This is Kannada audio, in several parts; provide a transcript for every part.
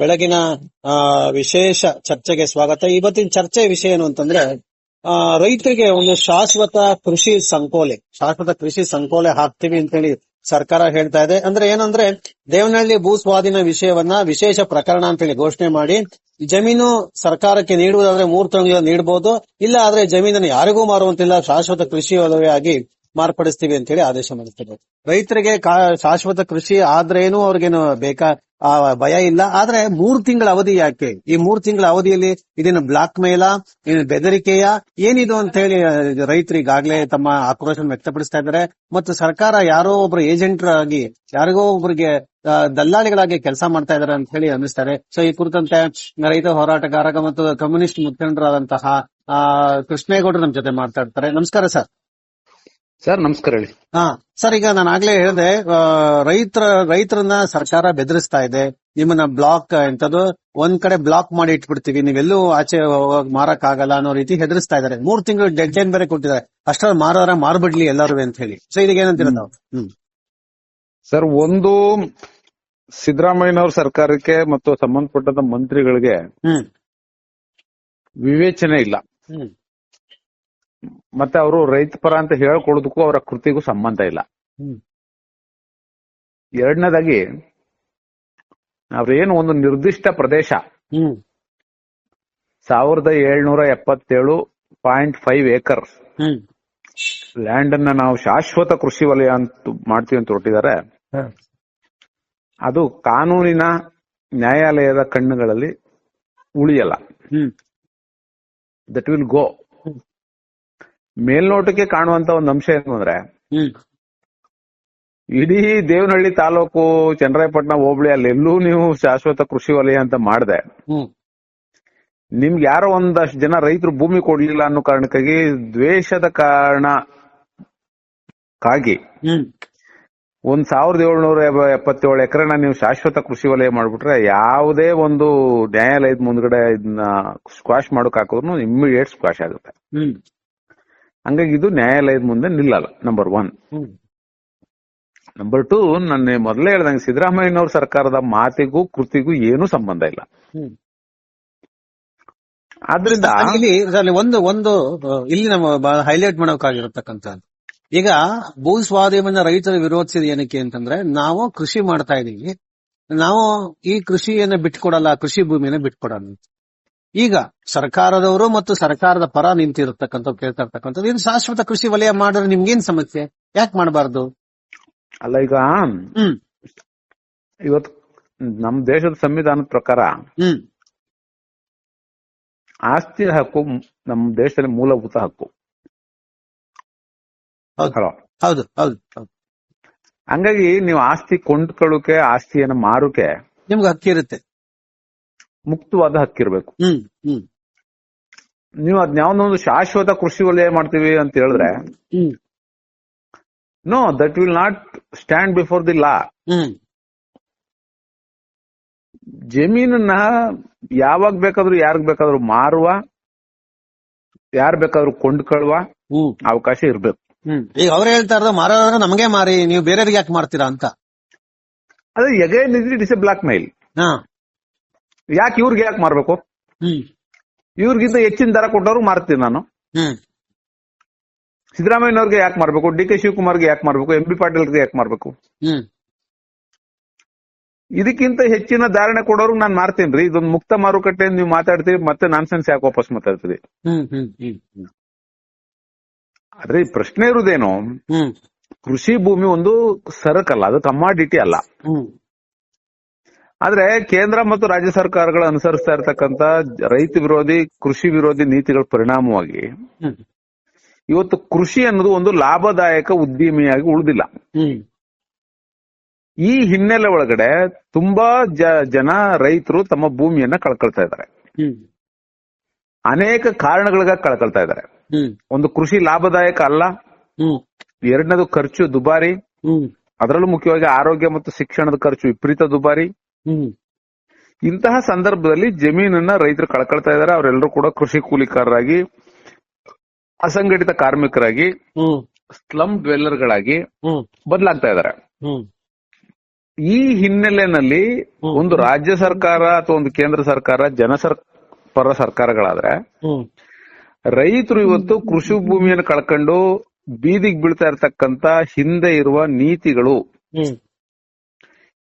ಬೆಳಗಿನ ಆ, ವಿಶೇಷ ಚರ್ಚೆಗೆ ಸ್ವಾಗತ. ಇವತ್ತಿನ ಚರ್ಚೆ ವಿಷಯ ಏನು ಅಂತಂದ್ರೆ ಆ, ರೈತರಿಗೆ ಒಂದು ಶಾಶ್ವತ ಕೃಷಿ ಸಂಕೋಲೆ. ಶಾಶ್ವತ ಕೃಷಿ ಸಂಕೋಲೆ ಹಾಕ್ತೀವಿ ಅಂತ ಹೇಳಿ ಸರ್ಕಾರ ಹೇಳ್ತಾ ಇದೆ. ಅಂದ್ರೆ ಏನಂದ್ರೆ ದೇವನಹಳ್ಳಿ ಭೂ ಸ್ವಾಧೀನ ವಿಷಯವನ್ನ ವಿಶೇಷ ಪ್ರಕರಣ ಅಂತ ಹೇಳಿ ಘೋಷಣೆ ಮಾಡಿ ಜಮೀನು ಸರ್ಕಾರಕ್ಕೆ ನೀಡುವುದಾದ್ರೆ ಮೂರು ತಿಂಗಳು ನೀಡಬಹುದು ಇಲ್ಲ ಆದ್ರೆ ಜಮೀನನ್ನು ಯಾರಿಗೂ ಮಾರುವಂತಿಲ್ಲ ಶಾಶ್ವತ ಕೃಷಿ ವಲಯವಾಗಿ ಮಾರ್ಪಡಿಸ್ತೀವಿ ಅಂತ ಹೇಳಿ ಆದೇಶ ಮಾಡಿಸ್ತಾರೆ. ರೈತರಿಗೆ ಶಾಶ್ವತ ಕೃಷಿ ಆದ್ರೇನು ಅವ್ರಿಗೇನು ಬೇಕಾ ಆ ಭಯ ಇಲ್ಲ. ಆದ್ರೆ ಮೂರ್ ತಿಂಗಳ ಅವಧಿ ಯಾಕೆ? ಈ ಮೂರ್ ತಿಂಗಳ ಅವಧಿಯಲ್ಲಿ ಇದನ್ನ ಬ್ಲಾಕ್ ಮೇಲ ಏನು ಬೆದರಿಕೆಯ? ಏನಿದು ಅಂತ ಹೇಳಿ ರೈತರು ಈಗಾಗಲೇ ತಮ್ಮ ಆಕ್ರೋಶ ವ್ಯಕ್ತಪಡಿಸ್ತಾ ಇದ್ದಾರೆ. ಮತ್ತು ಸರ್ಕಾರ ಯಾರೋ ಒಬ್ರು ಏಜೆಂಟರಾಗಿ ಯಾರಿಗೋ ಒಬ್ರಿಗೆ ದಲ್ಲಾಳಿಗಳಾಗಿ ಕೆಲಸ ಮಾಡ್ತಾ ಇದಾರೆ ಅಂತ ಹೇಳಿ ಅನ್ನಿಸ್ತಾರೆ. ಸೊ ಈ ಕುರಿತಂತೆ ರೈತ ಹೋರಾಟಗಾರಕ ಮತ್ತು ಕಮ್ಯುನಿಸ್ಟ್ ಮುಖಂಡರಾದಂತಹ ಆ, ಕೃಷ್ಣೇಗೌಡರು ನಮ್ ಜೊತೆ ಮಾತಾಡ್ತಾರೆ. ನಮಸ್ಕಾರ ಸರ್. ಸರ್ ನಮಸ್ಕಾರ ಹೇಳಿ. ಹಾ ಸರ್ ಈಗ ನಾನು ಆಗ್ಲೇ ಹೇಳಿದೆ ರೈತರ ರೈತರನ್ನ ಸರ್ಕಾರ ಬೆದರಿಸ್ತಾ ಇದೆ. ನಿಮ್ಮನ್ನ ಬ್ಲಾಕ್ ಎಂತದ್ದು ಒಂದ್ ಕಡೆ ಬ್ಲಾಕ್ ಮಾಡಿ ಇಟ್ಬಿಡ್ತೀವಿ. ನೀವೆಲ್ಲೂ ಆಚೆ ಹೋಗ್ ಮಾರಕ್ ಆಗಲ್ಲ ಅನ್ನೋ ರೀತಿ ಹೆದರಿಸ್ತಾ ಇದಾರೆ ಮೂರ್ ತಿಂಗಳು ಡೆಡ್ ಲೈನ್ ಬೇರೆ ಕೊಟ್ಟಿದ್ದಾರೆ. ಅಷ್ಟರ ಮಾರಾರ ಮಾರ್ಬಿಡ್ಲಿ ಎಲ್ಲಾರು ಅಂತ ಹೇಳಿ. ಸೊ ಇದಕ್ಕೆ ಏನಂತೀರ ನಾವು ಹ್ಮ್. ಸರ್ ಒಂದು ಸಿದ್ದರಾಮಯ್ಯನವ್ರ ಸರ್ಕಾರಕ್ಕೆ ಮತ್ತು ಸಂಬಂಧಪಟ್ಟಂತ ಮಂತ್ರಿಗಳಿಗೆ ಹ್ಮ್. ವಿವೇಚನೆ ಇಲ್ಲ. ಹ್ಮ್. ಮತ್ತೆ ಅವರು ರೈತ ಪರ ಅಂತ ಹೇಳ್ಕೊಳ್ಳೋದಕ್ಕೂ ಅವರ ಕೃತಿಗೂ ಸಂಬಂಧ ಇಲ್ಲ. ಎರಡನೇದಾಗಿ ಅವ್ರೇನು ಒಂದು ನಿರ್ದಿಷ್ಟ ಪ್ರದೇಶ ಸಾವಿರದ ಏಳ್ನೂರ ಎಪ್ಪತ್ತೇಳು ಪಾಯಿಂಟ್ ಫೈವ್ ಏಕರ್ ಲ್ಯಾಂಡ್ ಅನ್ನ ನಾವು ಶಾಶ್ವತ ಕೃಷಿ ವಲಯ ಅಂತ ಮಾಡ್ತೀವಿ ಅಂತ ಹೊರಟಿದ್ದಾರೆ. ಅದು ಕಾನೂನಿನ ನ್ಯಾಯಾಲಯದ ಕಣ್ಣುಗಳಲ್ಲಿ ಉಳಿಯಲ್ಲ. ದಟ್ ವಿಲ್ ಗೋ ಮೇಲ್ನೋಟಕ್ಕೆ ಕಾಣುವಂತ ಒಂದು ಅಂಶ ಏನು ಅಂದ್ರೆ ಇಡೀ ದೇವನಹಳ್ಳಿ ತಾಲೂಕು ಚನ್ನರಾಯಪಟ್ಟಣ ಹೋಬಳಿ ಅಲ್ಲೆಲ್ಲೂ ನೀವು ಶಾಶ್ವತ ಕೃಷಿ ವಲಯ ಅಂತ ಮಾಡಿದೆ. ನಿಮ್ಗೆ ಯಾರೋ ಒಂದಷ್ಟು ಜನ ರೈತರು ಭೂಮಿ ಕೊಡ್ಲಿಲ್ಲ ಅನ್ನೋ ಕಾರಣಕ್ಕಾಗಿ ದ್ವೇಷದ ಕಾರಣಕ್ಕಾಗಿ ಕಾಗಿ ಒಂದ್ ಸಾವಿರದ ಏಳ್ನೂರ ಎಪ್ಪತ್ತೇಳು ಎಕರೆನ ನೀವು ಶಾಶ್ವತ ಕೃಷಿ ವಲಯ ಮಾಡ್ಬಿಟ್ರೆ ಯಾವುದೇ ಒಂದು ನ್ಯಾಯಾಲಯದ ಮುಂದ್ಗಡೆ ಇದನ್ನ ಸ್ಕ್ವಾಶ್ ಮಾಡೋಕ್ ಹಾಕಿದ್ರು ಇಮ್ಮಿಡಿಯೇಟ್ ಸ್ಕ್ವಾಶ್ ಆಗುತ್ತೆ. ಹಂಗಾಗಿ ಇದು ನ್ಯಾಯಾಲಯದ ಮುಂದೆ ನಿಲ್ಲಲ್ಲ ನಂಬರ್ ಒನ್ ನಂಬರ್ ಟೂ ನನ್ನ ಮೊದಲೇ ಹೇಳ್ದಂಗೆ ಸಿದ್ದರಾಮಯ್ಯನವ್ರ ಸರ್ಕಾರದ ಮಾತಿಗೂ ಕೃತಿಗೂ ಏನು ಸಂಬಂಧ ಇಲ್ಲ. ಆದ್ರಿಂದ ಇಲ್ಲಿ ಒಂದು ಒಂದು ಇಲ್ಲಿ ನಮ್ಮ ಹೈಲೈಟ್ ಮಾಡೋಕಾಗಿರತಕ್ಕಂಥದ್ದು ಈಗ ಭೂ ಸ್ವಾಧೀನ ರೈತರು ವಿರೋಧಿಸಿದ ಏನಕ್ಕೆ ಅಂತಂದ್ರೆ ನಾವು ಕೃಷಿ ಮಾಡ್ತಾ ಇದೀವಿ. ನಾವು ಈ ಕೃಷಿಯನ್ನ ಬಿಟ್ಕೊಡಲ್ಲ ಕೃಷಿ ಭೂಮಿಯನ್ನ ಬಿಟ್ಕೊಡಲ್ಲ. ಅಂತ. ಈಗ ಸರ್ಕಾರದವರು ಮತ್ತು ಸರ್ಕಾರದ ಪರ ನಿಂತಿರತಕ್ಕಂಥ ಕೇಳ್ತಾ ಇರ್ತಕ್ಕಂಥದ್ದು ಇದು ಶಾಶ್ವತ ಕೃಷಿ ವಲಯ ಮಾಡಿದ್ರೆ ನಿಮ್ಗೇನ್ ಸಮಸ್ಯೆ? ಯಾಕೆ ಮಾಡಬಾರ್ದು? ಅಲ್ಲ ಈಗ ಇವತ್ತು ನಮ್ ದೇಶದ ಸಂವಿಧಾನದ ಪ್ರಕಾರ ಆಸ್ತಿ ಹಕ್ಕು ನಮ್ಮ ದೇಶದಲ್ಲಿ ಮೂಲಭೂತ ಹಕ್ಕು. ಹೌದು. ಹಲೋ? ಹೌದು ಹೌದು ಹೌದು. ಹಂಗಾಗಿ ನೀವು ಆಸ್ತಿ ಕೊಂಡ್ಕೊಳ್ಳೋಕೆ ಆಸ್ತಿಯನ್ನ ಮಾರೋಕೆ ನಿಮ್ಗೆ ಹಕ್ಕಿರುತ್ತೆ. ಮುಕ್ತವಾದ ಹಕ್ಕಿರ್ಬೇಕು. ನೀವು ಅದ್ ಯಾವ್ದೊಂದು ಶಾಶ್ವತ ಕೃಷಿ ವಲಯ ಮಾಡ್ತೀವಿ ಅಂತ ಹೇಳಿದ್ರೆ no that will not stand before the law hmm. ಜಮೀನನ್ನ ಯಾವಾಗ ಬೇಕಾದ್ರೂ ಯಾರಿಗ್ ಬೇಕಾದ್ರೂ ಮಾರುವ ಯಾರ್ ಬೇಕಾದ್ರೂ ಕೊಂಡ್ಕೊಳ್ಳುವ ಅವಕಾಶ ಇರ್ಬೇಕು. ಹ್ಮ್. ಈಗ ಅವ್ರು ಹೇಳ್ತಾ ಇರೋದು ಮಾರೋದ್ರೆ ನಮಗೆ ಮಾರಿ ನೀವು ಬೇರೆಯವ್ರಿಗೆ ಯಾಕೆ ಮಾಡ್ತೀರಾ ಅಂತ? ಅದೇ again it is a blackmail ಹಾ. ಯಾಕೆ ಇವ್ರಿಗೆ ಯಾಕೆ ಮಾರ್ಬೇಕು? ಹ್ಮ್. ಇವ್ರಿಗಿಂತ ಹೆಚ್ಚಿನ ದರ ಕೊಟ್ಟವ್ರು ಮಾರ್ತೀನಿ ನಾನು. ಹ್ಮ್. ಸಿದ್ದರಾಮಯ್ಯನವ್ರಿಗೆ ಯಾಕೆ ಮಾರ್ಬೇಕು? ಡಿ ಕೆ ಶಿವಕುಮಾರ್ಗೆ ಯಾಕೆ ಮಾರ್ಬೇಕು? ಎಂ ಬಿ ಪಾಟೀಲ್ಗೆ ಯಾಕೆ ಮಾರ್ಬೇಕು? ಹ್ಮ್. ಇದಕ್ಕಿಂತ ಹೆಚ್ಚಿನ ಧಾರಣೆ ಕೊಡೋರು ನಾನು ಮಾರ್ತೀನಿ ರೀ. ಇದೊಂದು ಮುಕ್ತ ಮಾರುಕಟ್ಟೆ ನೀವು ಮಾತಾಡ್ತೀವಿ ಮತ್ತೆ ನಾನ್ಸೆನ್ಸ್ ಯಾಕೆ ವಾಪಸ್ ಮಾತಾಡ್ತೀವಿ ಹ್ಮ್ ಹ್ಮ್ ಹ್ಮ್ ಹ್ಮ್. ಆದ್ರೆ ಈ ಪ್ರಶ್ನೆ ಇರುವುದೇನು ಹ್ಮ್. ಕೃಷಿ ಭೂಮಿ ಒಂದು ಸರಕಲ್ಲ ಅದು ಕಮಾಡಿಟಿ ಅಲ್ಲ. ಹ್ಮ್. ಆದ್ರೆ ಕೇಂದ್ರ ಮತ್ತು ರಾಜ್ಯ ಸರ್ಕಾರಗಳು ಅನುಸರಿಸ್ತಾ ಇರತಕ್ಕಂತ ರೈತ ವಿರೋಧಿ ಕೃಷಿ ವಿರೋಧಿ ನೀತಿಗಳ ಪರಿಣಾಮವಾಗಿ ಇವತ್ತು ಕೃಷಿ ಅನ್ನೋದು ಒಂದು ಲಾಭದಾಯಕ ಉದ್ದಿಮೆಯಾಗಿ ಉಳಿದಿಲ್ಲ. ಈ ಹಿನ್ನೆಲೆ ಒಳಗಡೆ ತುಂಬಾ ಜ- ಜನ ರೈತರು ತಮ್ಮ ಭೂಮಿಯನ್ನ ಕಳ್ಕೊಳ್ತಾ ಇದ್ದಾರೆ. ಅನೇಕ ಕಾರಣಗಳಿಗ ಕಳ್ಕೊಳ್ತಾ ಇದ್ದಾರೆ. ಒಂದು ಕೃಷಿ ಲಾಭದಾಯಕ ಅಲ್ಲ. ಎರಡನೇದು ಖರ್ಚು ದುಬಾರಿ. ಅದರಲ್ಲೂ ಮುಖ್ಯವಾಗಿ ಆರೋಗ್ಯ ಮತ್ತು ಶಿಕ್ಷಣದ ಖರ್ಚು ವಿಪರೀತ ದುಬಾರಿ. ಇಂತಹ ಸಂದರ್ಭದಲ್ಲಿ ಜಮೀನನ್ನ ರೈತರು ಕಳ್ಕೊಳ್ತಾ ಇದಾರೆ ಅವರೆಲ್ಲರೂ ಕೂಡ ಕೃಷಿ ಕೂಲಿಕಾರರಾಗಿ ಅಸಂಘಟಿತ ಕಾರ್ಮಿಕರಾಗಿ ಸ್ಲಮ್ ಡ್ವೆಲ್ಲರ್ಗಳಾಗಿ ಬದಲಾಗ್ತಾ ಇದಾರೆ. ಈ ಹಿನ್ನೆಲೆಯಲ್ಲಿ ಒಂದು ರಾಜ್ಯ ಸರ್ಕಾರ ಅಥವಾ ಒಂದು ಕೇಂದ್ರ ಸರ್ಕಾರ ಜನಸರ್ ಪರ ಸರ್ಕಾರಗಳಾದ್ರೆ ರೈತರು ಇವತ್ತು ಕೃಷಿ ಭೂಮಿಯನ್ನು ಕಳ್ಕೊಂಡು ಬೀದಿಗೆ ಬೀಳ್ತಾ ಇರ್ತಕ್ಕಂತ ಹಿಂದೆ ಇರುವ ನೀತಿಗಳು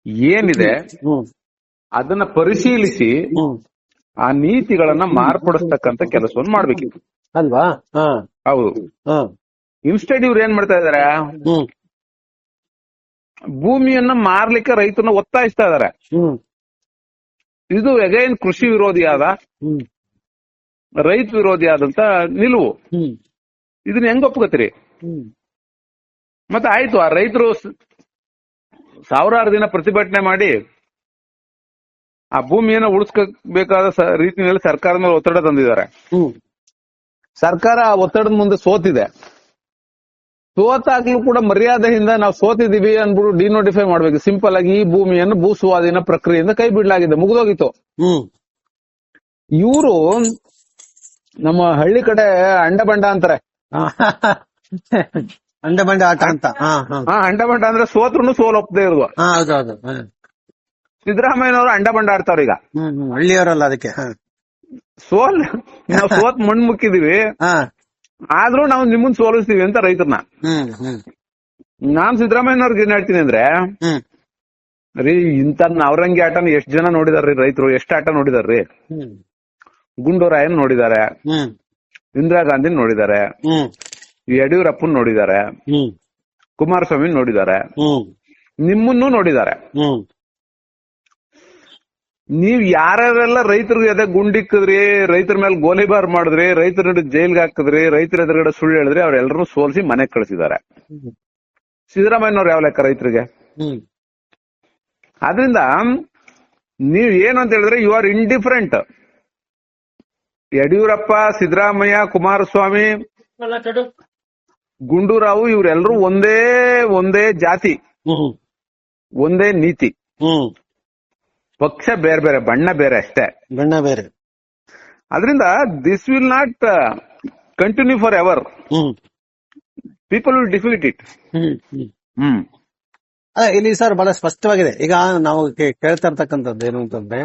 ಏನಿದೆ ಅದನ್ನ ಪರಿಶೀಲಿಸಿ ಆ ನೀತಿಗಳನ್ನ ಮಾರ್ಪಡಿಸ್ತಕ್ಕಂತ ಕೆಲಸವನ್ನು ಮಾಡ್ಬೇಕಿತ್ತು. ಅಲ್ವಾ? ಹೌದು. ಇನ್ಸ್ಟೆಡ್ ಇವ್ರು ಏನ್ ಮಾಡ್ತಾ ಇದಾರೆ? ಭೂಮಿಯನ್ನ ಮಾರ್ಲಿಕ್ಕೆ ರೈತನ ಒತ್ತಾಯಿಸ್ತಾ ಇದಾರೆ. ಇದು ಅಗೈನ್ ಕೃಷಿ ವಿರೋಧಿ ಆದ ರೈತ ವಿರೋಧಿ ಆದಂತ ನಿಲುವು ಇದನ್ನ ಹೆಂಗ್ ಒಪ್ಕೋತೀರಿ? ಮತ್ತೆ ಆಯ್ತು ಆ ರೈತರು ಸಾವಿರಾರು ದಿನ ಪ್ರತಿಭಟನೆ ಮಾಡಿ ಆ ಭೂಮಿಯನ್ನ ಉಳಿಸ್ಕೋಬೇಕಾದ ಸ- ರೀತಿಯಲ್ಲಿ ಸರ್ಕಾರದ ಮೇಲೆ ಒತ್ತಡ ತಂದಿದ್ದಾರೆ. ಹ್ಮ್. ಸರ್ಕಾರ ಆ ಒತ್ತಡದ ಮುಂದೆ ಸೋತಿದೆ. ಸೋತಾಗ್ಲೂ ಕೂಡ ಮರ್ಯಾದೆಯಿಂದ ನಾವು ಸೋತಿದೀವಿ ಅನ್ಬಿಟ್ಟು ಡಿನೋಟಿಫೈ ಮಾಡ್ಬೇಕು. ಸಿಂಪಲ್ ಆಗಿ ಈ ಭೂಮಿಯನ್ನು ಭೂ ಸ್ವಾಧೀನ ಪ್ರಕ್ರಿಯೆಯಿಂದ ಕೈ ಬಿಡಲಾಗಿದೆ. ಮುಗಿದೋಗಿತ್ತು. ಹ್ಮ್. ಇವರು ನಮ್ಮ ಹಳ್ಳಿ ಕಡೆ ಅಂಡ ಬಂಡ ಅಂತಾರೆ. ಅಂಡ ಬಂಡ ಆಟ ಅಂತ. ಹಾ ಅಂಡ ಬಂಡ ಅಂದ್ರೆ ಸೋತ್ರು ಸೋಲ್ ಒಪ್ಪದೆ ಇರುವ. ಹೌದೌದು. ಸಿದ್ದರಾಮಯ್ಯನವರು ಅಂಡ ಬಂಡ ಆಡ್ತಾವ್ರ ಈಗ. ಹಳ್ಳಿಯವರಲ್ಲ ಅದಕ್ಕೆ ಸೋಲ್ ನಾವು ಸೋತ್ ಮಣ್ಣು ಮುಕ್ಕಿದೀವಿ ಆದ್ರೂ ನಾವು ನಿಮ್ಮನ್ ಸೋಲಿಸ್ತೀವಿ ಅಂತ ರೈತರನ್ನ ನಾನ್ ಸಿದ್ದರಾಮಯ್ಯನವ್ರಿಗೆ ಏನ್ ಹೇಳ್ತೀನಿ ಅಂದ್ರೆ ರೀ ಇಂತ ನವರಂಗಿ ಆಟನ ಎಷ್ಟ್ ಜನ ನೋಡಿದಾರ್ರಿ ರೈತರು ಎಷ್ಟ್ ಆಟ ನೋಡಿದಾರ್ರಿ? ಗುಂಡೂರಾಯನ್ ನೋಡಿದಾರೆ. ಇಂದಿರಾ ಗಾಂಧಿ ನೋಡಿದಾರೆ. ಯಡಿಯೂರಪ್ಪನ್ ನೋಡಿದ್ದಾರೆ. ಹ್ಮ್. ಕುಮಾರಸ್ವಾಮಿ ನೋಡಿದ್ದಾರೆ. ಹ್ಮ್. ನಿಮ್ಮನ್ನೂ ನೋಡಿದಾರೆ ಹ್ಮ್. ನೀವ್ ಯಾರ್ಯಾರೆಲ್ಲ ರೈತರ ಎದೆ ಗುಂಡಿಕ್ಕದ್ರಿ ರೈತರ ಮೇಲೆ ಗೋಲಿಬಾರ್ ಮಾಡಿದ್ರಿ ರೈತರ ಜೈಲ್ಗೆ ಹಾಕಿದ್ರಿ ರೈತರ ಎದುರುಗಡೆ ಸುಳ್ಳು ಹೇಳಿದ್ರಿ ಅವ್ರೆಲ್ಲರೂ ಸೋಲ್ಸಿ ಮನೆಗ್ ಕಳಿಸಿದ್ದಾರೆ. ಸಿದ್ದರಾಮಯ್ಯನವ್ರು ಯಾವ ಲೆಕ್ಕ ರೈತರಿಗೆ? ಹ್ಮ್. ಆದ್ರಿಂದ ನೀವ್ ಏನು ಅಂತ ಹೇಳಿದ್ರೆ you are indifferent Yediyurappa Siddaramaiah Kumaraswamy Gundurao ಇವರೆಲ್ಲರೂ ಒಂದೇ ಒಂದೇ ಜಾತಿ ಒಂದೇ ನೀತಿ. ಪಕ್ಷ ಬೇರೆ ಬೇರೆ ಬಣ್ಣ ಬೇರೆ ಅಷ್ಟೇ. ಬಣ್ಣ ಬೇರೆ. ಅದರಿಂದ this will not continue forever people will defeat it hmm ಇಲ್ಲಿ ಸರ್ ಬಹಳ ಸ್ಪಷ್ಟವಾಗಿದೆ. ಈಗ ನಾವು ಕೇಳ್ತಾ ಇರ್ತಕ್ಕಂಥದ್ದು ಏನು ಅಂತಂದ್ರೆ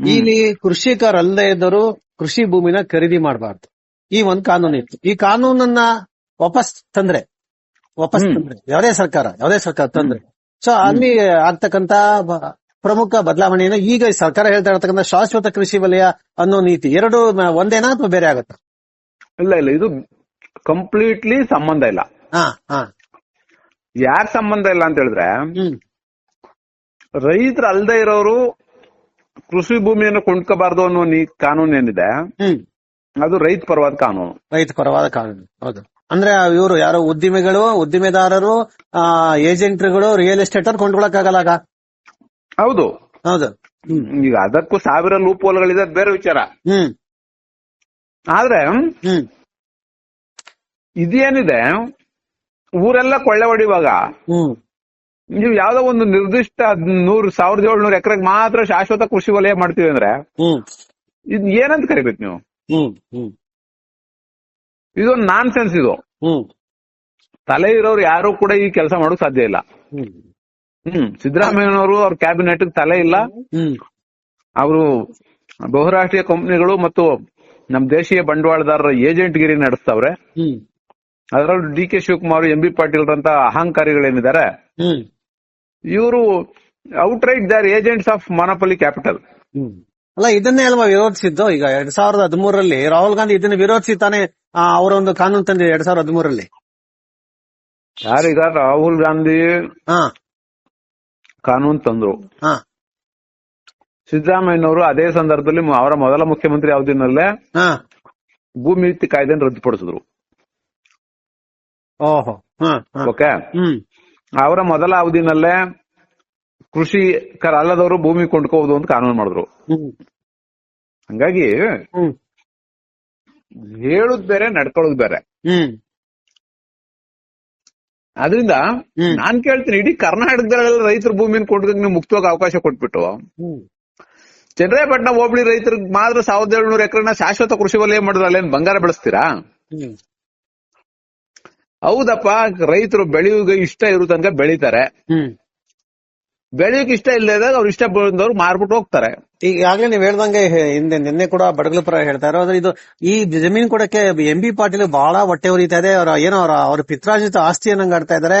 ಇಲ್ಲಿ ಕೃಷಿಕರಲ್ಲದೆ ಇದ್ದರೂ ಕೃಷಿ ಭೂಮಿನ ಖರೀದಿ ಮಾಡಬಾರ್ದು. ಈ ಒಂದು ಕಾನೂನು ಇತ್ತು ಈ ಕಾನೂನನ್ನ ವಾಪಸ್ ತಂದ್ರೆ. ವಾಪಸ್ ತಂದ್ರೆ. ಯಾವುದೇ ಸರ್ಕಾರ ಯಾವುದೇ ಸರ್ಕಾರ ತಂದ್ರೆ. ಸೊ ಅಲ್ಲಿ ಆಗ್ತಕ್ಕಂತ ಪ್ರಮುಖ ಬದಲಾವಣೆಯನ್ನು ಈಗ ಸರ್ಕಾರ ಹೇಳ್ತಾ ಇರತಕ್ಕಂತ ಶಾಶ್ವತ ಕೃಷಿ ವಲಯ ಅನ್ನೋ ನೀತಿ. ಎರಡು ಒಂದೇನಾ ಅಥವಾ ಬೇರೆ ಆಗುತ್ತಾ? ಇಲ್ಲ ಇಲ್ಲ. ಇದು ಕಂಪ್ಲೀಟ್ಲಿ ಸಂಬಂಧ ಇಲ್ಲ. ಯಾರ್ ಸಂಬಂಧ ಇಲ್ಲ ಅಂತ ಹೇಳಿದ್ರೆ ರೈತರ ಅಲ್ದೇ ಇರೋರು ಕೃಷಿ ಭೂಮಿಯನ್ನು ಕೊಂಡ್ಕೋಬಾರ್ದು ಅನ್ನೋ ನೀ ಕಾನೂನು ಏನಿದೆ ಅದು ರೈತ ಪರವಾದ ಕಾನೂನು. ರೈತ ಪರವಾದ ಕಾನೂನು. ಹೌದು. ಅಂದ್ರೆ ಇವರು ಯಾರೋ ಉದ್ದಿಮೆಗಳು ಉದ್ದಿಮೆದಾರರು ಆ ಏಜೆಂಟ್ಗಳು ರಿಯಲ್ ಎಸ್ಟೇಟ್ ಅವ್ರು ಕೊಂಡ್ಕೊಳಕಾಗಲ್ಲ ಹೌದು. ಹೌದು. ಈಗ ಅದಕ್ಕೂ ಸಾವಿರ ಲೂಪ್ ಹೋಲ್ಗಳಿದೆ ಬೇರೆ ವಿಚಾರ. ಹ್ಮ್. ಆದ್ರೆ ಇದೇನಿದೆ ಊರೆಲ್ಲ ಕೊಳ್ಳೆ ಹೊಡಿವಾಗ ನೀವು ಯಾವ್ದೋ ಒಂದು ನಿರ್ದಿಷ್ಟ ನೂರು ಸಾವಿರದ ಏಳ್ನೂರ ಎಕರೆಗೆ ಮಾತ್ರ ಶಾಶ್ವತ ಕೃಷಿ ವಲಯ ಮಾಡ್ತೀವಿ ಅಂದ್ರೆ ಇದ್ ಏನಂತ ಕರಿಬೇಕು ನೀವು? ಇದೊಂದು ನಾನ್ ಸೆನ್ಸ್ ಇದು. ಹ್ಮ್. ತಲೆ ಇರೋರು ಯಾರು ಕೂಡ ಈ ಕೆಲಸ ಮಾಡೋಕ್ ಸಾಧ್ಯ ಇಲ್ಲ. ಹ್ಮ್. ಸಿದ್ದರಾಮಯ್ಯನವರು ಅವ್ರ ಕ್ಯಾಬಿನೆಟ್ ತಲೆ ಇಲ್ಲ. ಹ್ಮ್. ಅವರು ಬಹುರಾಷ್ಟ್ರೀಯ ಕಂಪನಿಗಳು ಮತ್ತು ನಮ್ ದೇಶೀಯ ಬಂಡವಾಳದಾರರ ಏಜೆಂಟ್ ಗಿರಿ ನಡೆಸ್ತಾವ್ರೆ. ಅದರಲ್ಲೂ D K Shivakumar M B Patil ರಂತ ಅಹಂಕಾರಿಗಳೇನಿದ್ದಾರೆ. ಹ್ಮ್. ಇವರು outright their agents of monopoly capital hmm. ಅಲ್ಲ ಇದನ್ನೇ ಅಲ್ವಾ ವಿರೋಧಿಸಿದ್ದು? ಈಗ ಎರಡ್ ಸಾವಿರದ ಹದಿಮೂರರಲ್ಲಿ ರಾಹುಲ್ ಗಾಂಧಿ ಇದನ್ನ ವಿರೋಧಿಸಿ ತಾನೇ ಆ, ಅವರೊಂದು ಕಾನೂನು ತಂದ್ರೆ ಎರಡ್ ಸಾವಿರದ ಹದಿಮೂರಲ್ಲಿ ಯಾರೀಗ ರಾಹುಲ್ ಗಾಂಧಿ ಹಾ. ಕಾನೂನು ತಂದ್ರು. ಹಾ. ಸಿದ್ದರಾಮಯ್ಯನವರು ಅದೇ ಸಂದರ್ಭದಲ್ಲಿ ಅವರ ಮೊದಲ ಮುಖ್ಯಮಂತ್ರಿ ಅವಧಿನಲ್ಲೇ ಹಾ. ಭೂಮಿ ನೀತಿ ಕಾಯ್ದೆಯನ್ನು ರದ್ದುಪಡಿಸಿದ್ರು. ಓಹೋ. ಓಕೆ? ಅವರ ಮೊದಲ ಅವಧಿನಲ್ಲೇ ಕೃಷಿಕರ ಅಲ್ಲದವರು ಭೂಮಿ ಕೊಂಡ್ಕೋಬಹುದು ಅಂತ ಕಾನೂನು ಮಾಡಿದ್ರು. ಹಂಗಾಗಿ ಹೇಳುದ್ ಬೇರೆ ನಡ್ಕೊಳ್ಳೋದ್ ಬೇರೆ. ಅದರಿಂದ. ನಾನ್ ಕೇಳ್ತೀನಿ ಇಡೀ ಕರ್ನಾಟಕದಲ್ಲಿ ರೈತರ ಭೂಮಿನ ಕೊಂಡ್ಕೊಂಡು ನೀವು ಮುಕ್ತವಾಗಿ ಅವಕಾಶ ಕೊಟ್ಬಿಟ್ಟು. ಚಂದ್ರಾಯಪಟ್ಟಣ ಹೋಬಳಿ ರೈತರಿಗೆ ಮಾತ್ರ ಸಾವಿರದ ಏಳ್ನೂರು ಎಕರೆನ ಶಾಶ್ವತ ಕೃಷಿ ವಲಯ ಮಾಡಿದ್ರೆ ಅಲ್ಲೇನ್ ಬಂಗಾರ ಬೆಳೆಸ್ತೀರಾ? ಹೌದಪ್ಪ ರೈತರು ಬೆಳೆಯುವ ಇಷ್ಟ ಇರೋ ತನಕ ಬೆಳಿತಾರೆ. ಬೆಳೆಯೋಕೆ ಇಷ್ಟ ಇಲ್ಲದಾಗ ಅವ್ರು ಇಷ್ಟ ಬಂದವ್ರು ಮಾರ್ಬಿಟ್ಟು ಹೋಗ್ತಾರೆ. ಈಗಾಗಲೇ ನೀವ್ ಹೇಳ್ದಂಗೆ ಹಿಂದೆ ನಿನ್ನೆ ಕೂಡ ಬಡಗಲಪುರ ಹೇಳ್ತಾ ಇರೋ ಇದು ಈ ಜಮೀನ್ ಕೊಡಕ್ಕೆ ಎಂ ಬಿ ಪಾಟೀಲ್ ಬಹಳ ಹೊಟ್ಟೆ ಉರಿತಾ ಇದೆ. ಅವ್ರ ಏನೋ ಅವ್ರ ಅವ್ರ ಪಿತ್ರಾಜಿತ ಆಸ್ತಿ ಆಡ್ತಾ ಇದಾರೆ.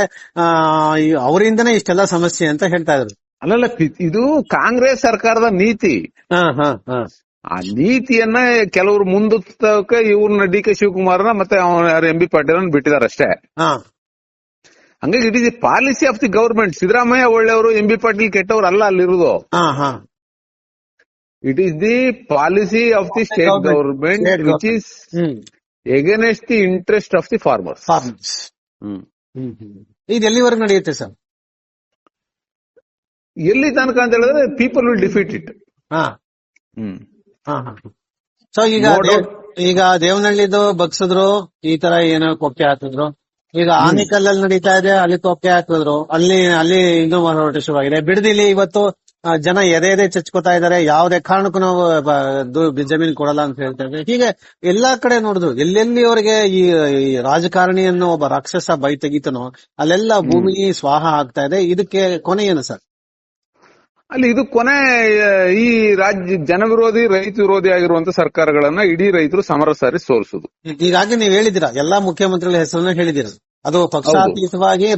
ಅವರಿಂದನೇ ಇಷ್ಟೆಲ್ಲ ಸಮಸ್ಯೆ ಅಂತ ಹೇಳ್ತಾ ಇದ್ರು. ಅಲ್ಲಲ್ಲ ಇದು ಕಾಂಗ್ರೆಸ್ ಸರ್ಕಾರದ ನೀತಿ. ಹಾ ಹಾ ಹಾ. ಆ ನೀತಿಯನ್ನ ಕೆಲವರು ಮುಂದಕ್ಕೆ ಇವ್ರನ್ನ ಡಿ ಕೆ ಶಿವಕುಮಾರ್ನ ಮತ್ತೆ ಎಂ ಬಿ ಪಾಟೀಲ್ ಬಿಟ್ಟಿದ್ದಾರೆ ಅಷ್ಟೇ ಹಾ. ಹಂಗಾಗಿ it is policy of the government Siddaramaiah ಒಳ್ಳೆಯವರು ಎಂ ಬಿ ಪಾಟೀಲ್ ಕೆಟ್ಟವ್ರು ಅಲ್ಲ ಅಲ್ಲಿರೋದು ಹಾ ಹಾ. It is the policy of the state government government which is against the interest of the farmers farmers ಇದು ಎಲ್ಲಿವರೆಗೂ ನಡೆಯುತ್ತೆ ಸರ್? ಎಲ್ಲಿ ತನಕ ಅಂತ ಹೇಳಿದ್ರೆ ಪೀಪಲ್ ವಿಲ್ ಡಿಫೀಟ್ ಇಟ್ ಹಾ. ಹ್ಮ್. ಹಾ ಸೊ ಈಗ ಈಗ ದೇವನಹಳ್ಳಿದು ಬಗ್ಸಿದ್ರು ಈ ತರ ಏನೋ ಕೊಕ್ಕೆ ಹಾಕಿದ್ರು. ಈಗ ಆನಿಕಲ್ಲಲ್ಲಿ ನಡೀತಾ ಇದೆ ಅಲ್ಲಿ ತೊಕ್ಕೆ ಹಾಕಿದ್ರು. ಅಲ್ಲಿ ಅಲ್ಲಿ ಇನ್ನೂ ಹೋರಾಟ ಶುರುವಾಗಿದೆ. ಬಿಡದಿಲಿ ಇವತ್ತು ಜನ ಎದೆ ಎದೆ ಚಚ್ಕೋತಾ ಇದಾರೆ ಯಾವ್ದೇ ಕಾರಣಕ್ಕೂ ನಾವು ಜಮೀನ್ ಕೊಡಲ್ಲ ಅಂತ ಹೇಳ್ತೇವೆ. ಇದ್ದಾರೆ ಹೀಗೆ ಎಲ್ಲಾ ಕಡೆ ನೋಡಿದ್ರು ಎಲ್ಲೆಲ್ಲಿ ಅವರಿಗೆ ಈ ಈ ರಾಜಕಾರಣಿಯನ್ನು ಒಬ್ಬ ರಾಕ್ಷಸ ಬೈ ತೆಗಿತನೋ ಅಲ್ಲೆಲ್ಲ ಭೂಮಿ ಸ್ವಾಹ ಆಗ್ತಾ ಇದೆ. ಇದಕ್ಕೆ ಕೊನೆ ಏನು ಸರ್? ಅಲ್ಲಿ ಇದು ಕೊನೆ ಈ ರಾಜ್ಯ ಜನವಿರೋಧಿ ರೈತ ವಿರೋಧಿ ಆಗಿರುವಂತ ಸರ್ಕಾರಗಳನ್ನ ಇಡೀ ರೈತರು ಸಮರ ಸಾರಿ ಸೋಲಿಸುದು. ಈಗಾಗಲೇ ನೀವು ಹೇಳಿದಿರಾ ಎಲ್ಲಾ ಮುಖ್ಯಮಂತ್ರಿಗಳ ಹೆಸರನ್ನ ಹೇಳಿದಿರ ಅದು ಪಕ್ಷಾತೀತವಾಗಿ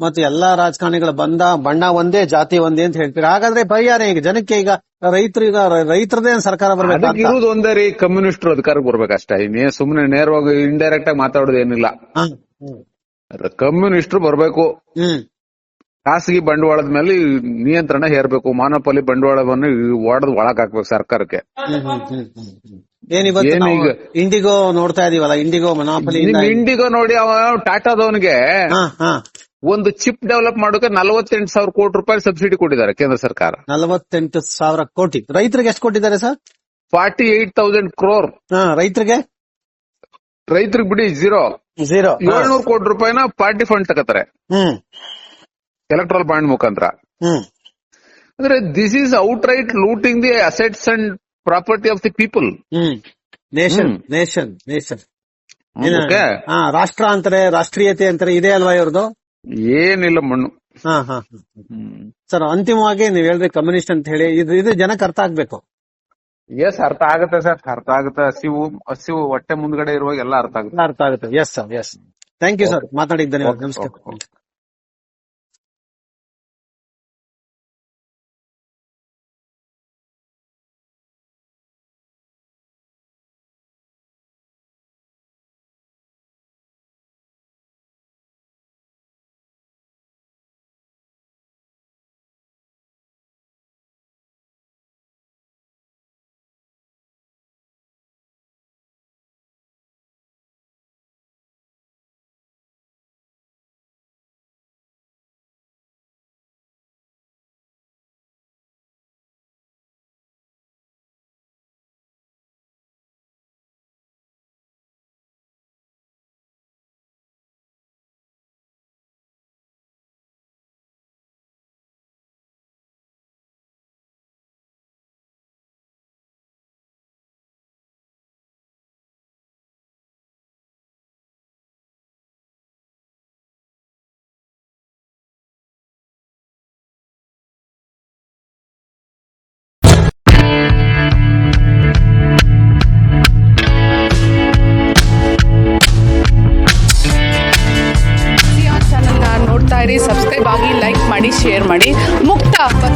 ಮತ್ತು ಎಲ್ಲಾ ರಾಜಕಾರಣಿಗಳ ಬಂದ ಬಣ್ಣ ಒಂದೇ ಜಾತಿ ಒಂದೇ ಅಂತ ಹೇಳ್ತೀರಾ? ಹಾಗಾದ್ರೆ ಪರಿಹಾರ ಈಗ ಜನಕ್ಕೆ ಈಗ ರೈತರು ಈಗ ರೈತರದೇ ಸರ್ಕಾರ ಬರಬೇಕು ಇರುವುದು ಒಂದೇ ರೀ ಕಮ್ಯುನಿಸ್ಟರು ಅಧಿಕಾರಕ್ಕೆ ಬರ್ಬೇಕಷ್ಟೇ. ಇನ್ನೇ ಸುಮ್ಮನೆ ನೇರವಾಗಿ ಇಂಡೈರೆಕ್ಟ್ ಆಗಿ ಮಾತಾಡೋದು ಏನಿಲ್ಲ. ಕಮ್ಯುನಿಸ್ಟರು ಬರ್ಬೇಕು. ಹ್ಮ್. ಖಾಸಗಿ ಬಂಡವಾಳದ ಮೇಲೆ ನಿಯಂತ್ರಣ ಹೇರ್ಬೇಕು ಮಾನೋಪಲಿ ಬಂಡವಾಳವನ್ನು ಒಡೆದು ಒಳಗ್ ಹಾಕ್ಬೇಕು ಸರ್ಕಾರಕ್ಕೆ. ಇಂಡಿಗೋ ನೋಡ್ತಾ ಇದೀವಲ್ಲ ಇಂಡಿಗೋ ಮನೋಪಲಿ ಇಂಡಿಗೋ ನೋಡಿ ಅವ ಟಾಟಾದವನಿಗೆ ಒಂದು ಚಿಪ್ ಡೆವಲಪ್ ಮಾಡೋಕೆ ನಲವತ್ತೆಂಟು ಸಾವಿರ ಕೋಟಿ ರೂಪಾಯಿ ಸಬ್ಸಿಡಿ ಕೊಟ್ಟಿದ್ದಾರೆ ಕೇಂದ್ರ ಸರ್ಕಾರ. ನಲವತ್ತೆಂಟು ಸಾವಿರ ಕೋಟಿ. ರೈತರಿಗೆ ಎಷ್ಟು ಕೊಟ್ಟಿದ್ದಾರೆ sir? Forty eight thousand crore. ರೈತರಿಗೆ? ರೈತರಿಗೆ ಬಿಡಿ ಜೀರೋ ಜೀರೋ ಏಳ್ನೂರು ಕೋಟಿ ರೂಪಾಯಿನ ಪಾರ್ಟಿ ಫಂಡ್ ತಗೋತಾರೆ. ಎಲೆಕ್ಟ್ರಲ್ ಬಾಂಡ್ ಮುಖಾಂತರ. ಹ್ಮ್. ಅಂದ್ರೆ this is outright looting the assets and property of the people nation. Nation nation ರಾಷ್ಟ್ರ ಅಂತಾರೆ ರಾಷ್ಟ್ರೀಯತೆ ಅಂತಾರೆ ಇದೆ ಅಲ್ವಾ ಇವ್ರದ್ದು? ಏನಿಲ್ಲ ಮಣ್ಣು. ಹಾ ಹಾ ಸರ್ ಅಂತಿಮವಾಗಿ ನೀವ್ ಹೇಳ್ರಿ ಕಮ್ಯುನಿಸ್ಟ್ ಅಂತ ಹೇಳಿ ಇದು ಇದು ಜನಕ್ಕೆ ಅರ್ಥ ಆಗ್ಬೇಕು. ಎಸ್ ಅರ್ಥ ಆಗುತ್ತೆ ಸರ್ ಅರ್ಥ ಆಗುತ್ತೆ. ಹಸಿವು ಹಸಿವು ಹೊಟ್ಟೆ ಮುಂದ್ಗಡೆ ಇರುವಾಗ ಎಲ್ಲ ಅರ್ಥ ಆಗುತ್ತೆ. ಅರ್ಥ ಆಗುತ್ತೆ. Yes sir yes thank you sir ಮಾತಾಡಿದ್ದು ನಮಸ್ಕಾರ.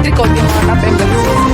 ನೋಡ್ತಾ ಇರಿ ಸಬ್ಸ್ಕ್ರೈಬ್